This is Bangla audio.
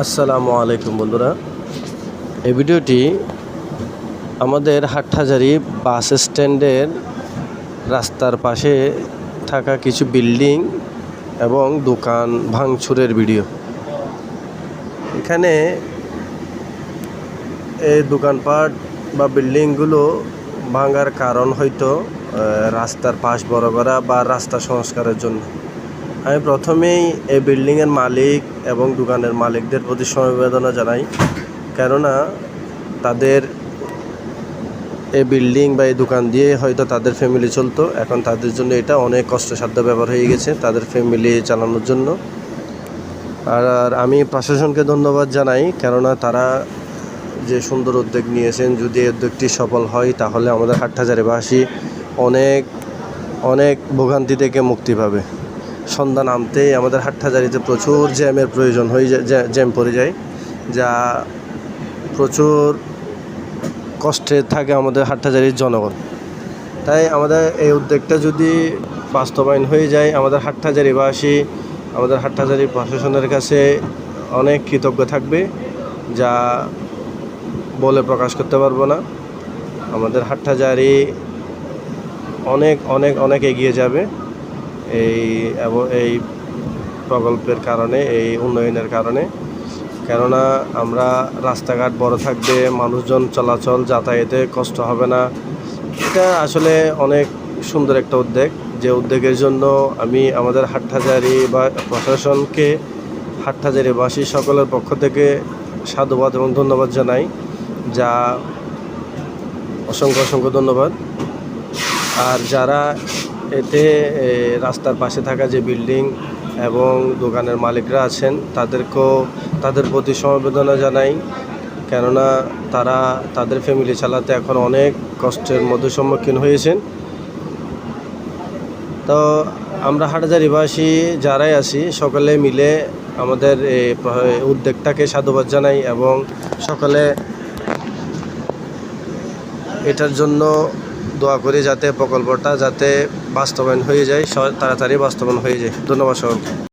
আসসালামু আলাইকুম বন্ধুরা। এই ভিডিওটি আমাদের হাটহাজারি বাস স্ট্যান্ডের রাস্তার পাশে থাকা কিছু বিল্ডিং এবং দোকান ভাঙচুরের ভিডিও। এখানে এই দোকানপাট বা বিল্ডিংগুলো ভাঙার কারণ হয়তো রাস্তার পাশ বড় করা বা রাস্তা সংস্কারের জন্য। আমি প্রথমেই এই বিল্ডিংয়ের মালিক এবং দোকানের মালিকদের প্রতি সমবেদনা জানাই। কেননা তাদের এই বিল্ডিং বা এই দোকান দিয়ে হয়তো তাদের ফ্যামিলি চলতো। এখন তাদের জন্য এটা অনেক কষ্টসাধ্য ব্যাপার হয়ে গেছে তাদের ফ্যামিলি চালানোর জন্য। আর আমি প্রশাসনকে ধন্যবাদ জানাই, কেননা তারা যে সুন্দর উদ্যোগ নিয়েছেন, যদি উদ্যোগটি সফল হয়, তাহলে আমাদের হাট হাটহাজারিবাসী অনেক অনেক ভোগান্তি থেকে মুক্তি পাবে। সন্ধ্যা নামতেই আমাদের হাটহাজারিতে প্রচুর জ্যামের প্রয়োজন হয়ে যায় জ্যাম পড়ে যায়, যা প্রচুর কষ্টে থাকে আমাদের হাটহাজারির জনগণ। তাই আমাদের এই উদ্যোগটা যদি বাস্তবায়ন হয়ে যায়, আমাদের হাটহাজারিবাসী, আমাদের হাটহাজারি প্রশাসনের কাছে অনেক কৃতজ্ঞ থাকবে, যা বলে প্রকাশ করতে পারব না। আমাদের হাটহাজারি অনেক অনেক অনেক এগিয়ে যাবে। এই এই প্রকল্পের কারণে, এই উন্নয়নের কারণে। কেননা আমরা রাস্তাঘাট বড় থাকবে, মানুষজন চলাচল যাতায়াতে কষ্ট হবে না। এটা আসলে অনেক সুন্দর একটা উদ্যোগ। যে উদ্যোগের জন্য আমি আমাদের হাটহাজারি বা প্রশাসনকে, হাটহাজারিবাসী সকলের পক্ষ থেকে সাধুবাদ এবং ধন্যবাদ জানাই, যা অসংখ্য অসংখ্য ধন্যবাদ। আর যারা এতে রাস্তার পাশে থাকা যে বিল্ডিং এবং দোকানের মালিকরা আছেন, তাদেরকেও, তাদের প্রতি সমবেদনা জানাই। কেননা তারা, তাদের ফ্যামিলি চালাতে এখন অনেক কষ্টের মধ্যে সম্মুখীন হয়েছেন। তো আমরা হাটহাজারিবাসী যারাই আছি, সকলে মিলে আমাদের উদ্যোগটাকে সাধুবাদ জানাই এবং সকলে এটার জন্য দোয়া করি যাতে প্রকল্পটা যাতে বাস্তবায়ন হয়ে যায় তাড়াতাড়ি বাস্তবায়ন হয়ে যায়। ধন্যবাদ সকলকে।